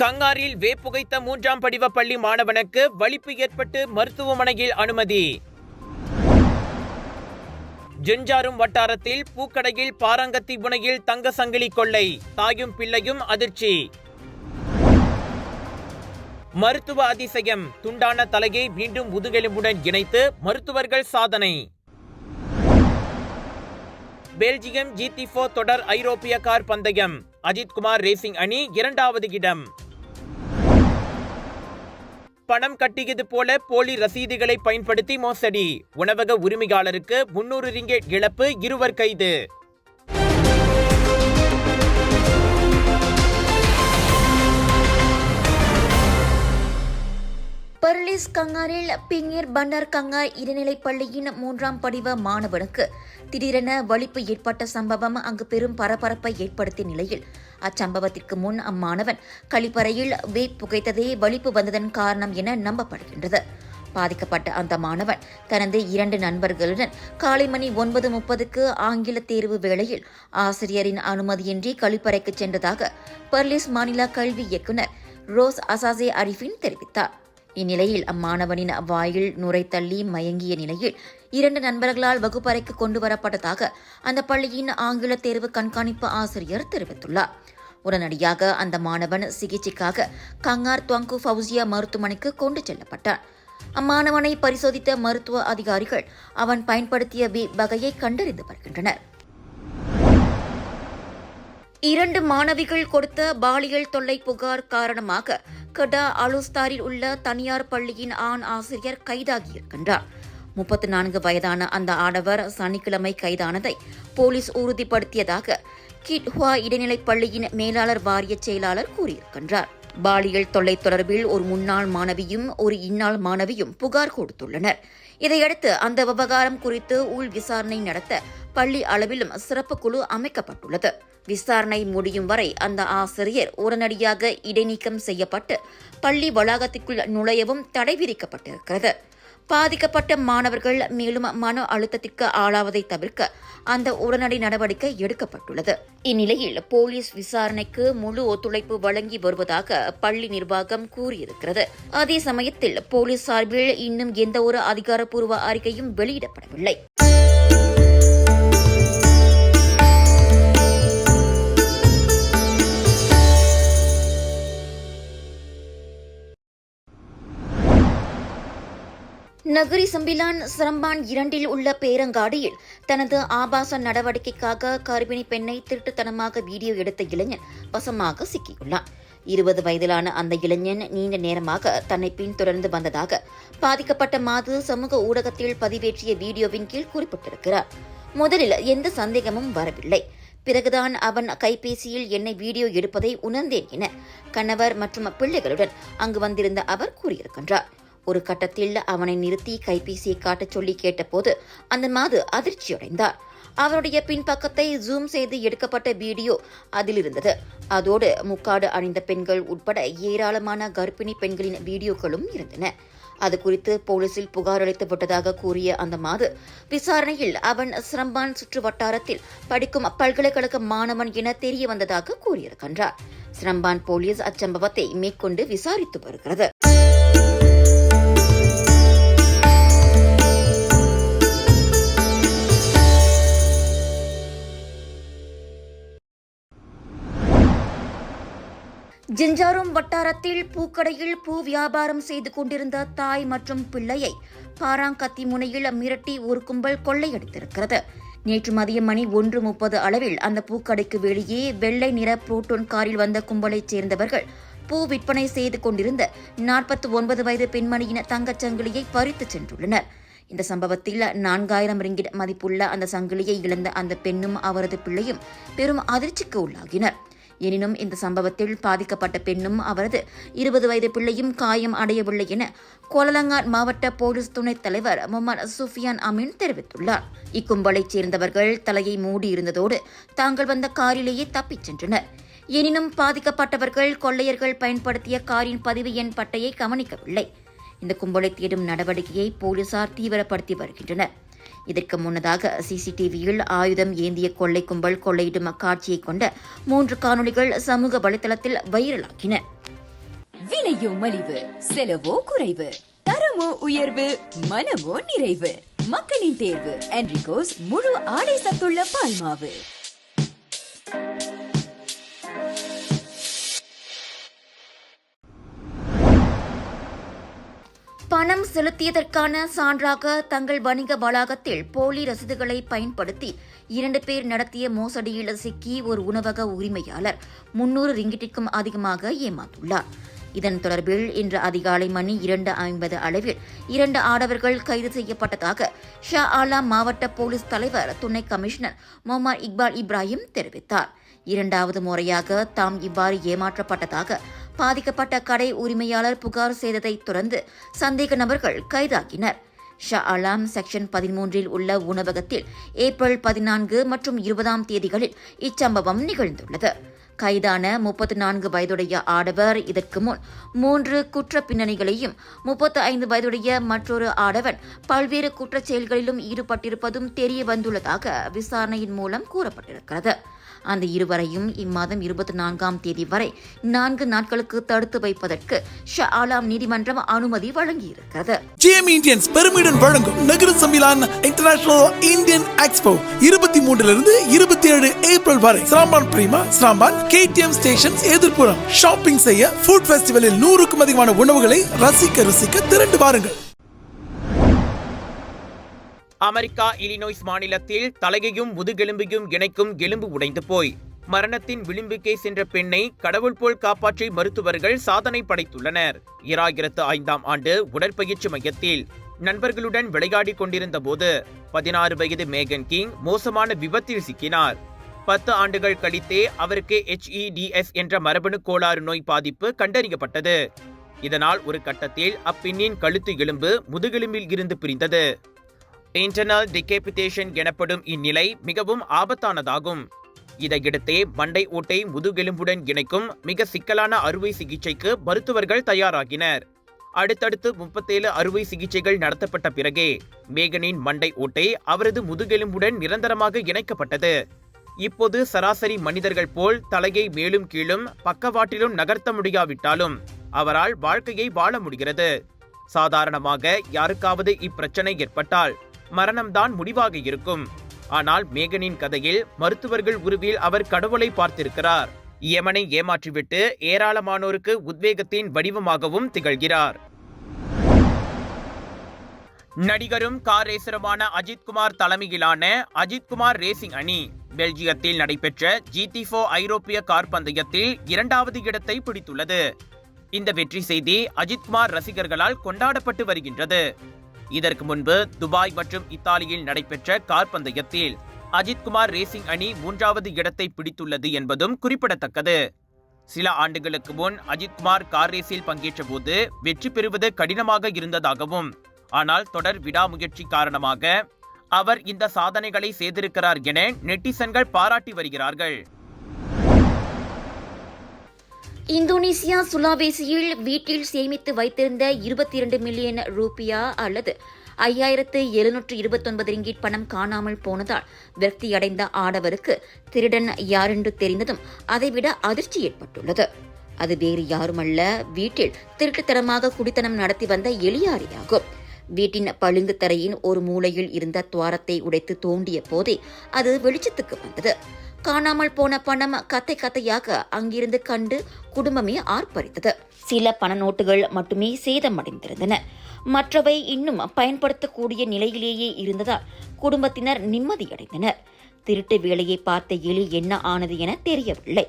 கங்காரில் வேப்புகைத்த மூன்றாம் படிவ பள்ளி மாணவனுக்கு வலிப்பு ஏற்பட்டு மருத்துவமனையில் அனுமதி. ஜெஞ்சாரும் வட்டாரத்தில் பூக்கடையில் பாரங்கத்தி புனையில் தங்க சங்கிலி கொள்ளை தாயும் பிள்ளையும் அதிர்ச்சி. மருத்துவ அதிசயம் துண்டான தலையை மீண்டும் முதுகெலும்புடன் இணைத்து மருத்துவர்கள் சாதனை. பெல்ஜியம் ஜிடி போர் தொடர் ஐரோப்பிய கார் பந்தயம் அஜித்குமார் ரேசிங் அணி இரண்டாவது இடம். பணம் கட்டியது போல போலி ரசீதுகளை பயன்படுத்தி மோசடி. உணவக உரிமையாளருக்கு முன்னூறு ரிங்கெட் இழப்பு இருவர் கைது. பர்லிஸ் கங்காரில் பிங்கேர் பண்டார் கங்கார் இடைநிலைப் பள்ளியின் மூன்றாம் படிவ மாணவனுக்கு திடீரென வலிப்பு ஏற்பட்ட சம்பவம் அங்கு பெரும் பரபரப்பை ஏற்படுத்திய நிலையில் அச்சம்பவத்திற்கு முன் அம்மாணவன் கழிப்பறையில் வேப் புகைத்ததே வலிப்பு வந்ததன் காரணம் என நம்பப்படுகின்றது. பாதிக்கப்பட்ட அந்த மாணவன் தனது இரண்டு நண்பர்களுடன் காலை மணி ஒன்பது முப்பதுக்கு ஆங்கில தேர்வு வேளையில் ஆசிரியரின் அனுமதியின்றி கழிப்பறைக்கு சென்றதாக பர்லிஸ் மாநில கல்வி இயக்குநர் ரோஸ் அசாசே அரிஃபின் தெரிவித்தார். இந்நிலையில் அம்மாணவனின் வாயில் நுரை தள்ளி மயங்கிய நிலையில் இரண்டு நண்பர்களால் வகுப்பறைக்கு கொண்டு வரப்பட்டதாக அந்த பள்ளியின் ஆங்கில தேர்வு கண்காணிப்பு ஆசிரியர் தெரிவித்துள்ளார். உடனடியாக அந்த மாணவன் சிகிச்சைக்காக கங்கார் துவங்கு ஃபவுசியா மருத்துவமனைக்கு கொண்டு செல்லப்பட்டான். அம்மாணவனை பரிசோதித்த மருத்துவ அதிகாரிகள் அவன் பயன்படுத்திய வி வகையை கண்டறிந்து வருகின்றனர். இரண்டு மாணவிகள் கொடுத்த பாலியல் தொல்லை புகார் காரணமாக கடா அலுஸ்தாரில் உள்ள தனியார் பள்ளியின் ஆண் ஆசிரியர் கைதாகியிருக்கின்றார். முப்பத்தி நான்கு வயதான அந்த ஆடவர் சனிக்கிழமை கைதானதை போலீஸ் உறுதிப்படுத்தியதாக கிட்ஹுவா இடைநிலைப் பள்ளியின் மேலாளர் வாரிய செயலாளர் கூறியிருக்கின்றார். பாலியல் தொல்லை தொடர்பில் ஒரு முன்னாள் மாணவியும் ஒரு இந்நாள் மாணவியும் புகார் கொடுத்துள்ளனர். இதையடுத்து அந்த விவகாரம் குறித்து உள் விசாரணை நடத்த பள்ளி அளவிலும் சிறப்பு குழு அமைக்கப்பட்டுள்ளது. விசாரணை முடியும் வரை அந்த ஆசிரியர் உடனடியாக இடைநீக்கம் செய்யப்பட்டு பள்ளி வளாகத்திற்குள் நுழையவும் தடை விதிக்கப்பட்டிருக்கிறது. பாதிக்கப்பட்ட மாணவர்கள் மேலும் மன அழுத்தத்திற்கு ஆளாவதை தவிர்க்க அந்த உடனடி நடவடிக்கை எடுக்கப்பட்டுள்ளது. இந்நிலையில் போலீஸ் விசாரணைக்கு முழு ஒத்துழைப்பு வழங்கி வருவதாக பள்ளி நிர்வாகம் கூறியிருக்கிறது. அதே சமயத்தில் போலீஸ் சார்பில் இன்னும் எந்தவொரு அதிகாரப்பூர்வ அறிக்கையும் வெளியிடப்படவில்லை. நகரி சம்பிலான் சிரம்பான் இரண்டில் உள்ள பேரங்காடியில் தனது ஆபாச நடவடிக்கைக்காக கர்ப்பிணி பெண்ணை திருட்டுத்தனமாக வீடியோ எடுத்த இளைஞன் வசமாக சிக்கியுள்ளான். இருபது வயதிலான அந்த இளைஞன் நீண்ட நேரமாக தன்னை பின்தொடர்ந்து வந்ததாக பாதிக்கப்பட்ட மாது சமூக ஊடகத்தில் பதிவேற்றிய வீடியோவின் கீழ் குறிப்பிட்டிருக்கிறார். முதலில் எந்த சந்தேகமும் வரவில்லை. பிறகுதான் அவன் கைபேசியில் என்னை வீடியோ எடுப்பதை உணர்ந்தேன் என கணவர் மற்றும் பிள்ளைகளுடன் அங்கு வந்திருந்த அவர் கூறியிருக்கின்றார். ஒரு கட்டத்தில் அவனை நிறுத்தி கைபேசியை காட்டச் சொல்லி கேட்டபோது அந்த மாது அதிர்ச்சியடைந்தார். அவருடைய பின்பக்கத்தை ஜூம் செய்து எடுக்கப்பட்ட வீடியோ அதில் இருந்தது அதோடு முக்காடு அணிந்த பெண்கள் உட்பட ஏராளமான கர்ப்பிணி பெண்களின் வீடியோக்களும் இருந்தன. அது குறித்து போலீசில் புகார் அளித்து விட்டதாக கூறிய அந்த மாது விசாரணையில் அவன் சிரம்பான் சுற்று வட்டாரத்தில் படிக்கும் பல்கலைக்கழக மாணவன் என தெரிய வந்ததாக கூறியிருக்கின்றார் சிரம்பான் போலீஸ் அச்சம்பவத்தை மேற்கொண்டு விசாரித்து வருகிறது. ஜிஞ்சாரும் வட்டாரத்தில் பூக்கடையில் பூ வியாபாரம் செய்து கொண்டிருந்த தாய் மற்றும் பிள்ளையை பாராங்கத்தி முனையில் மிரட்டி ஒரு கும்பல் கொள்ளையடித்திருக்கிறது. நேற்று மதியம் மணி ஒன்று முப்பது அளவில் அந்த பூக்கடைக்கு வெளியே வெள்ளை நிற புரோட்டோன் காரில் வந்த கும்பலைச் சேர்ந்தவர்கள் பூ விற்பனை செய்து கொண்டிருந்த நாற்பத்தி ஒன்பது வயது பெண்மணியின் தங்கச் சங்கிலியை பறித்துச் சென்றுள்ளனர். இந்த சம்பவத்தில் நான்காயிரம் ரிங்கிட் மதிப்புள்ள அந்த சங்கிலியை இழந்த அந்த பெண்ணும் அவரது பிள்ளையும் பெரும் அதிர்ச்சிக்கு உள்ளாகினர். எனினும் இந்த சம்பவத்தில் பாதிக்கப்பட்ட பெண்ணும் அவரது இருபது வயது பிள்ளையும் காயம் அடையவில்லை என கோலலங்காட் மாவட்ட போலீஸ் துணைத் தலைவர் முகமது சுஃபியான் அமீன் தெரிவித்துள்ளார். இக்கும்பலைச் சேர்ந்தவர்கள் தலையை மூடியிருந்ததோடு தாங்கள் வந்த காரிலேயே தப்பிச் சென்றனர். எனினும் பாதிக்கப்பட்டவர்கள் கொள்ளையர்கள் பயன்படுத்திய காரின் பதிவு எண் பட்டையை கவனிக்கவில்லை. இந்த கும்பலை தேடும் நடவடிக்கையை போலீசார் தீவிரப்படுத்தி வருகின்றனர். இதற்கு முன்னதாக சிசிடிவியில் ஆயுதம் ஏந்திய கொள்ளை கும்பல் கொள்ளையிடும் காட்சியை கொண்ட மூன்று காணொளிகள் சமூக வலைதளத்தில் வைரலாகின. விலையோ மலிவு செலவோ குறைவு தரமோ உயர்வு மனமோ நிறைவு. மக்களின் தேர்வு என்ரிகோஸ் முழு ஆடை சத்துள்ள பால்மாவு. பணம் செலுத்தியதற்கான சான்றாக தங்கள் வணிக வளாகத்தில் போலி ரசீதுகளை பயன்படுத்தி இரண்டு பேர் நடத்திய மோசடியில் சிக்கி ஒரு உணவக உரிமையாளர் முன்னூறு ரிங்கிட்டிற்கும் அதிகமாக ஏமாந்துள்ளார். இதன் தொடர்பில் இன்று அதிகாலை மணி இரண்டு ஐம்பது அளவில் இரண்டு ஆடவர்கள் கைது செய்யப்பட்டதாக ஷா ஆலா மாவட்ட போலீஸ் தலைவர் துணை கமிஷனர் மொஹமர் இக்பால் இப்ராஹிம் தெரிவித்தார். இரண்டாவது முறையாக தாம் இவ்வாறு ஏமாற்றப்பட்டதாக பாதிக்கப்பட்ட கடை உரிமையாளர் புகார் செய்ததைத் தொடர்ந்து சந்தேக நபர்கள் கைதாகினர். ஷா அலாம் செக்ஷன் பதிமூன்றில் உள்ள உணவகத்தில் ஏப்ரல் பதினான்கு மற்றும் இருபதாம் தேதிகளில் இச்சம்பவம் நிகழ்ந்துள்ளது. கைதான முப்பத்து நான்கு வயதுடைய ஆடவர் இதற்கு முன் மூன்று குற்ற பின்னணிகளையும் முப்பத்து ஐந்து வயதுடைய மற்றொரு ஆடவன் பல்வேறு குற்றச் செயல்களிலும் ஈடுபட்டிருப்பதும் தெரிய வந்துள்ளதாக விசாரணையின் மூலம் கூறப்பட்டிருக்கிறது. அந்த இருவரையும் இம்மாதம் இருபத்தி நான்காம் தேதி வரை நான்கு நாட்களுக்கு தடுத்து வைப்பதற்கு ஷா ஆலாம் நீதிமன்றம் அனுமதி வழங்கியிருக்கிறது. ஜிஎம் இந்தியன்ஸ் பெருமிடன் வழங்கும் நகர சமிலான் இன்டர்நேஷனல் இந்தியன் எக்ஸ்போ இருபத்தி மூன்றிலிருந்து இருபத்தி ஏழு ஏப்ரல் வரை. சாம்பான் பிரீமா சாம்பான் கேடிஎம் ஸ்டேஷன்ஸ் எதிர்ப்புறம். ஷாப்பிங் செய்ய ஃபுட் ஃபெஸ்டிவலில் நூறுக்கும் அதிகமான உணவுகளை ரசிக்க ருசிக்க திரண்டு வாருங்கள். அமெரிக்கா இலினோய்ஸ் மாநிலத்தில் தலையையும் முதுகெலும்பையும் இணைக்கும் எலும்பு உடைந்து போய். மரணத்தின் விளிம்புக்கே சென்ற பெண்ணை கடவுள் போல் காப்பாற்றி மருத்துவர்கள் சாதனை படைத்துள்ளனர். இராயிரத்து ஐந்தாம் ஆண்டு உடற்பயிற்சி மையத்தில் நண்பர்களுடன் விளையாடிக் கொண்டிருந்த போது பதினாறு வயது மேகன் கிங் மோசமான விபத்தில் சிக்கினார். பத்து ஆண்டுகள் கழித்தே அவருக்கு எச்இடிஎஸ் என்ற மரபணு கோளாறு நோய் பாதிப்பு கண்டறியப்பட்டது. இதனால் ஒரு கட்டத்தில் அப்பெண்ணின் கழுத்து எலும்பு முதுகெலும்பில் இருந்து பிரிந்தது. இன்டர்னல் டிகேபிட்டேஷன் எனப்படும் இந்நிலை மிகவும் ஆபத்தானதாகும். இதையடுத்தே மண்டை ஓட்டை முதுகெலும்புடன் இணைக்கும் மிக சிக்கலான அறுவை சிகிச்சைக்கு மருத்துவர்கள் தயாராகினர். அடுத்தடுத்து முப்பத்தேழு அறுவை சிகிச்சைகள் நடத்தப்பட்ட பிறகே மேகனின் மண்டை ஓட்டை அவரது முதுகெலும்புடன் நிரந்தரமாக இணைக்கப்பட்டது. இப்போது சராசரி மனிதர்கள் போல் தலையை மேலும் கீழும் பக்கவாட்டிலும் நகர்த்த முடியாவிட்டாலும் அவரால் வாழ்க்கையை வாழ முடிகிறது. சாதாரணமாக யாருக்காவது இப்பிரச்சனை ஏற்பட்டால் மரணம்தான் முடிவாக இருக்கும். ஆனால் மேகனின் கதையில் மருத்துவர்கள் உருவில் அவர் கடவுளை பார்த்திருக்கிறார். யமனை ஏமாற்றிவிட்டு ஏராளமானோருக்கு உத்வேகத்தின் வடிவமாகவும் திகழ்கிறார். நடிகரும் கார் ரேசருமான அஜித்குமார் தலைமையிலான அஜித்குமார் ரேசிங் அணி பெல்ஜியத்தில் நடைபெற்ற ஜிடி ஃபோ ஐரோப்பிய கார் பந்தயத்தில் இரண்டாவது இடத்தை பிடித்துள்ளது. இந்த வெற்றி செய்தி அஜித்குமார் ரசிகர்களால் கொண்டாடப்பட்டு வருகின்றது. இதற்கு முன்பு துபாய் மற்றும் இத்தாலியில் நடைபெற்ற கார் பந்தயத்தில் அஜித்குமார் ரேசிங் அணி மூன்றாவது இடத்தை பிடித்துள்ளது என்பதும் குறிப்பிடத்தக்கது. சில ஆண்டுகளுக்கு முன் அஜித்குமார் கார் ரேஸில் பங்கேற்ற போது வெற்றி பெறுவது கடினமாக இருந்ததாகவும் ஆனால் தொடர் விடாமுயற்சி காரணமாக அவர் இந்த சாதனைகளை செய்திருக்கிறார் என நெட்டிசன்கள் பாராட்டி வருகிறார்கள். இந்தோனேசியா சுலாவேசியில் வீட்டில் சேமித்து வைத்திருந்த இருபத்தி இரண்டு மில்லியன் ரூபியா அல்லது ஐயாயிரத்து எழுநூற்று இருபத்தொன்பது ரிங்கிட் பணம் காணாமல் போனதால் விரக்தியடைந்த ஆடவருக்கு திருடன் யாரென்று தெரிந்ததும் அதைவிட அதிர்ச்சி ஏற்பட்டுள்ளது. அது வேறு யாருமல்ல வீட்டில் திருட்டுத்தனமாக குடித்தனம் நடத்தி வந்த எளியாரியாகும் வீட்டின் பளிங்கு தரையின் ஒரு மூலையில் இருந்த துவாரத்தை உடைத்து தோண்டிய போதே அது வெளிச்சத்துக்கு வந்தது. காணாமல் போன பணம் கத்தை கத்தையாக அங்கிருந்து கண்டு குடும்பமே ஆர்ப்பரித்தது. சில பண நோட்டுகள் மட்டுமே சேதமடைந்திருந்தன. மற்றவை இன்னும் பயன்படுத்தக்கூடிய நிலையிலேயே இருந்ததால் குடும்பத்தினர் நிம்மதியடைந்தனர். திருட்டு வேலையை பார்த்த எலி என்ன ஆனது என தெரியவில்லை.